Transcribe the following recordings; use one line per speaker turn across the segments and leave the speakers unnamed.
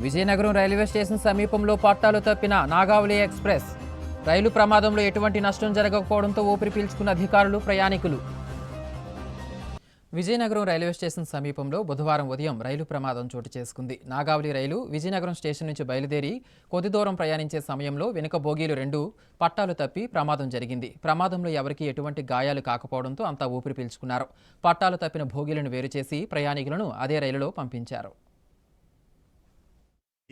Vizianagaram railway station సమీపంలో పట్టాలు తప్పిన నాగావళి ఎక్స్ప్రెస్. రైలు ప్రమాదంలో ఎటువంటి నష్టం జరగకపోవడంతో ఊపిరి పీల్చుకున్న అధికారులు ప్రయాణికులు. విజయనగరం రైల్వే స్టేషన్ సమీపంలో బుధవారం ఉదయం రైలు ప్రమాదం చోటు చేసుకుంది. నాగావళి రైలు విజయనగరం స్టేషన్ నుంచి బయలుదేరి కొద్ది దూరం ప్రయాణించే సమయంలో వెనుక బోగీలు రెండు పట్టాలు తప్పి ప్రమాదం జరిగింది. ప్రమాదంలో ఎవరికీ ఎటువంటి గాయాలు కాకపోవడంతో అంతా ఊపిరి పీల్చుకున్నారు. పట్టాలు తప్పిన భోగీలను వేరు చేసి ప్రయాణికులను అదే రైలులో పంపించారు.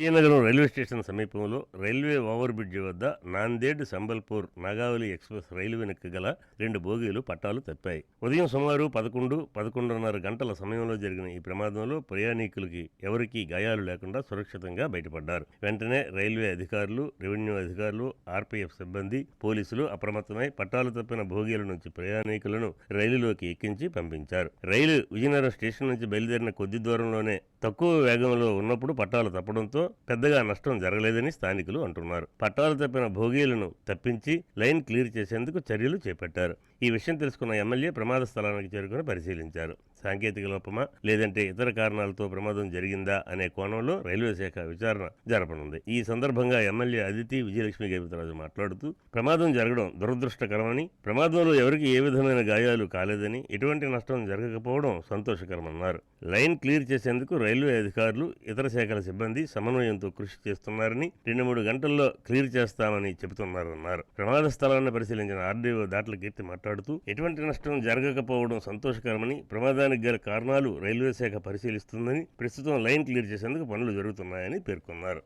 విజయనగరం రైల్వే స్టేషన్ సమీపంలో రైల్వే ఓవర్ బ్రిడ్జ్ వద్ద నాందేడ్ సంబల్పూర్ నాగావళి ఎక్స్ప్రెస్ రైలు వెనక్కి గల రెండు బోగీలు పట్టాలు తప్పాయి. ఉదయం సుమారు పదకొండు పదకొండున్నర గంటల సమయంలో జరిగిన ఈ ప్రమాదంలో ప్రయాణికులకి ఎవరికీ గాయాలు లేకుండా సురక్షితంగా బయటపడ్డారు. వెంటనే రైల్వే అధికారులు రెవెన్యూ అధికారులు ఆర్పీఎఫ్ సిబ్బంది పోలీసులు అప్రమత్తమై పట్టాలు తప్పిన భోగీల నుంచి ప్రయాణికులను రైలులోకి ఎక్కించి పంపించారు. రైలు విజయనగరం స్టేషన్ నుంచి బయలుదేరిన కొద్ది దూరంలోనే తక్కువ వేగంలో ఉన్నప్పుడు పట్టాలు తప్పడంతో పెద్దగా నష్టం జరగలేదని స్థానికులు అంటున్నారు. పట్టాలు తప్పిన భోగీలను తప్పించి లైన్ క్లియర్ చేసేందుకు చర్యలు చేపట్టారు. ఈ విషయం తెలుసుకున్న ఎమ్మెల్యే ప్రమాద స్థలానికి చేరుకుని పరిశీలించారు. సాంకేతిక లోపమా లేదంటే ఇతర కారణాలతో ప్రమాదం జరిగిందా అనే కోణంలో రైల్వే శాఖ విచారణ జరపనుంది. ఈ సందర్భంగా ఎమ్మెల్యే అదితి విజయలక్ష్మి గవితరాజు మాట్లాడుతూ ప్రమాదం జరగడం దురదృష్టకరమని ప్రమాదంలో ఎవరికి ఏ విధమైన గాయాలు కాలేదని ఎటువంటి నష్టం జరగకపోవడం సంతోషకరమన్నారు. లైన్ క్లియర్ చేసేందుకు రైల్వే అధికారులు ఇతర శాఖల సిబ్బంది సమన్వయంతో కృషి చేస్తున్నారని రెండు మూడు గంటల్లో క్లియర్ చేస్తామని చెబుతున్నారన్నారు. ప్రమాద స్థలాన్ని పరిశీలించిన ఆర్డీఓ దాట్ల కీర్తి మాట్లాడుతూ ఎటువంటి నష్టం జరగకపోవడం సంతోషకరమని ప్రమాదానికి గల కారణాలు రైల్వే శాఖ పరిశీలిస్తుందని ప్రస్తుతం లైన్ క్లియర్ చేసేందుకు పనులు జరుగుతున్నాయని పేర్కొన్నారు.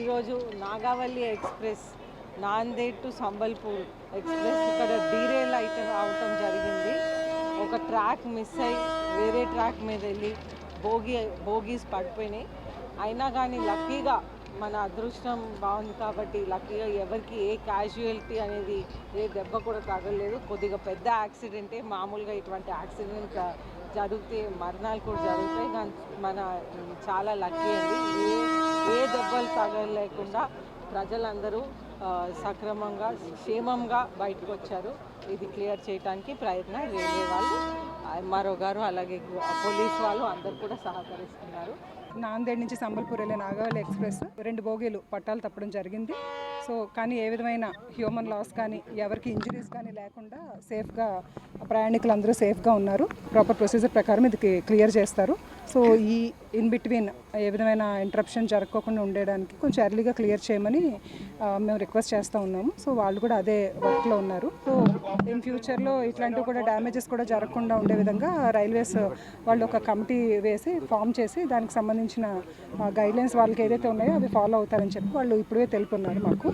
ఈరోజు Nagavali express Nanded to Sambalpur express ఇక్కడ డీరేల్ అయితే అవటం జరిగింది. ఒక ట్రాక్ మిస్ అయ్యి వేరే ట్రాక్ మీద వెళ్ళి బోగి బోగీస్ పడిపోయినాయి. అయినా కానీ లక్కీగా మన అదృష్టం బాగుంది కాబట్టి లక్కీగా ఎవరికి ఏ క్యాజువాలిటీ అనేది ఏ దెబ్బ కూడా తగలలేదు. కొద్దిగా పెద్ద యాక్సిడెంటే మామూలుగా ఇటువంటి యాక్సిడెంట్ జరిగితే మరణాలు కూడా జరుగుతాయి. కానీ మన చాలా లక్కీ అండి. ఏ ఏ దెబ్బలు తగలేకుండా ప్రజలందరూ సక్రమంగా క్షేమంగా బయటకు వచ్చారు. ఇది క్లియర్ చేయడానికి ప్రయత్నం. రైల్వే వాళ్ళు ఎంఆర్ఓ గారు అలాగే పోలీస్ వాళ్ళు అందరు కూడా సహకరిస్తున్నారు.
నాందేడ్ నుంచి సంబల్పూర్ వెళ్ళే నాగావళి ఎక్స్ప్రెస్ రెండు బోగీలు పట్టాలు తప్పడం జరిగింది. సో కానీ ఏ విధమైన హ్యూమన్ లాస్ కానీ ఎవరికి ఇంజరీస్ కానీ లేకుండా సేఫ్గా ప్రయాణికులు అందరూ సేఫ్గా ఉన్నారు. ప్రాపర్ ప్రొసీజర్ ప్రకారం ఇది క్లియర్ చేస్తారు. సో ఈ ఇన్ బిట్వీన్ ఏ విధమైన ఇంటరప్షన్ జరగకుండా ఉండడానికి కొంచెం ఎర్లీగా క్లియర్ చేయమని మేము రిక్వెస్ట్ చేస్తూ ఉన్నాము. సో వాళ్ళు కూడా అదే వర్క్లో ఉన్నారు. సో ఇన్ ఫ్యూచర్లో ఇట్లాంటివి కూడా డ్యామేజెస్ కూడా జరగకుండా ఉండే విధంగా రైల్వేస్ వాళ్ళు ఒక కమిటీ వేసి ఫామ్ చేసి దానికి సంబంధించిన గైడ్లైన్స్ వాళ్ళకి ఏదైతే ఉన్నాయో అవి ఫాలో అవుతారని చెప్పి వాళ్ళు ఇప్పుడే తెలుపున్నారు మాకు.